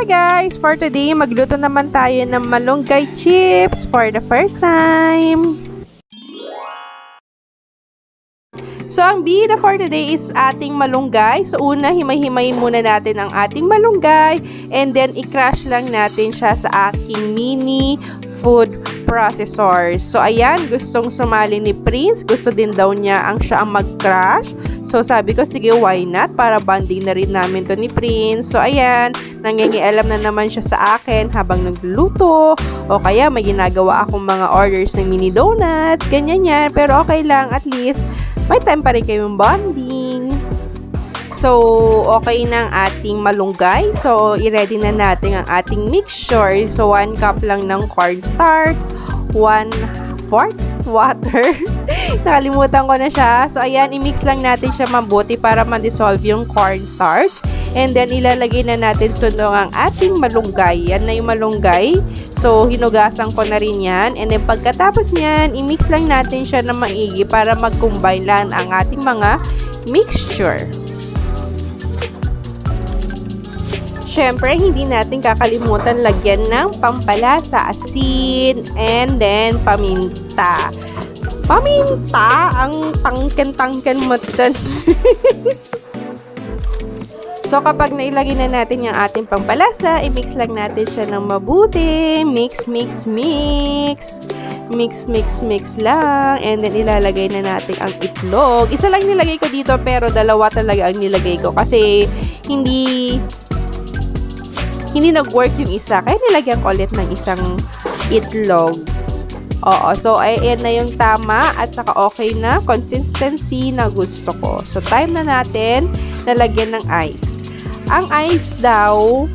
Hi guys! For today, magluto naman tayo ng malunggay chips for the first time. So, ang bida for today is ating malunggay. So, una, himay-himay muna natin ang ating malunggay. And then, i-crush lang natin siya sa aking mini food processor. So, ayan, gustong sumali ni Prince. Gusto din daw niya ang siya ang mag-crush. So, sabi ko, sige, why not? Para bonding na rin namin to ni Prince. So, ayan, nangingialam na naman siya sa akin habang nagluluto. O kaya, may ginagawa akong mga orders ng mini donuts. Ganyan yan. Pero okay lang, at least, may time pa rin kayong bonding. So, okay na ang ating malunggay. So, i-ready na natin ang ating mixture. So, 1 cup lang ng cornstarch, 1 fourth water. Nakalimutan ko na siya. So, ayan, i-mix lang natin siya mabuti para ma-dissolve yung cornstarch. And then, ilalagay na natin sunod ang ating malunggay. Yan na yung malunggay. So, hinugasan ko na rin yan. And then, pagkatapos niyan, i-mix lang natin siya na maigi para mag-combine lang ang ating mga mixture. Siyempre, hindi natin kakalimutan lagyan ng pampalasa, asin, and then paminta. Paminta? Ang tangken-tangken mo so, kapag nailagay na natin yung ating pampalasa, i-mix lang natin siya ng mabuti. Mix, mix, mix. Mix, mix, mix lang. And then, ilalagay na natin ang itlog. Isa lang nilagay ko dito, pero dalawa talaga ang nilagay ko. Kasi, hindi hindi nag-work yung isa. Kaya nilagyan ko ulit ng isang itlog. Oo, so ayan na yung tama at saka okay na consistency na gusto ko. So time na natin na lagyan ng ice. Ang ice daw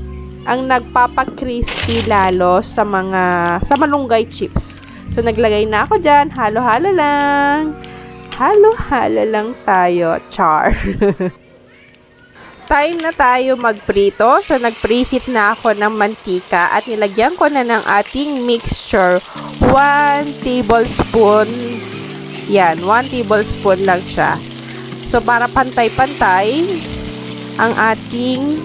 ang nagpapa-crispy lalo sa mga sa malunggay chips. So naglagay na ako diyan, halo-halo lang. Halo-halo lang tayo, char. time na tayo magprito. So, nag-preheat na ako ng mantika at nilagyan ko na ng ating mixture. 1 tablespoon. Yan, 1 tablespoon lang siya. So, para pantay-pantay ang ating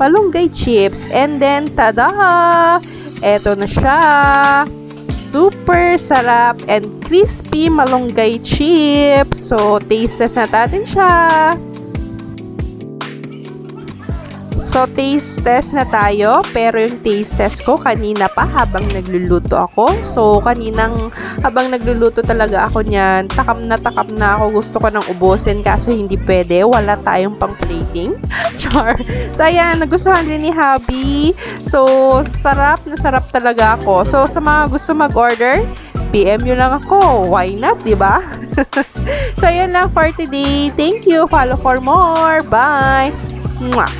palunggay chips. And then, tada! Eto na siya. Super sarap and crispy malunggay chips. So, taste test na natin siya. So, taste test na tayo. Pero yung taste test ko kanina pa habang nagluluto ako. So, kaninang habang nagluluto talaga ako niyan, takam na takam na ako. Gusto ko nang ubusin kaso hindi pwede. Wala tayong pang plating. Char. So, ayan. Nagustuhan din ni Habi. So, sarap na sarap talaga ako. So, sa mga gusto mag-order, PM nyo lang ako. Why not, di ba? so, yun lang for today. Thank you. Follow for more. Bye! Mwah!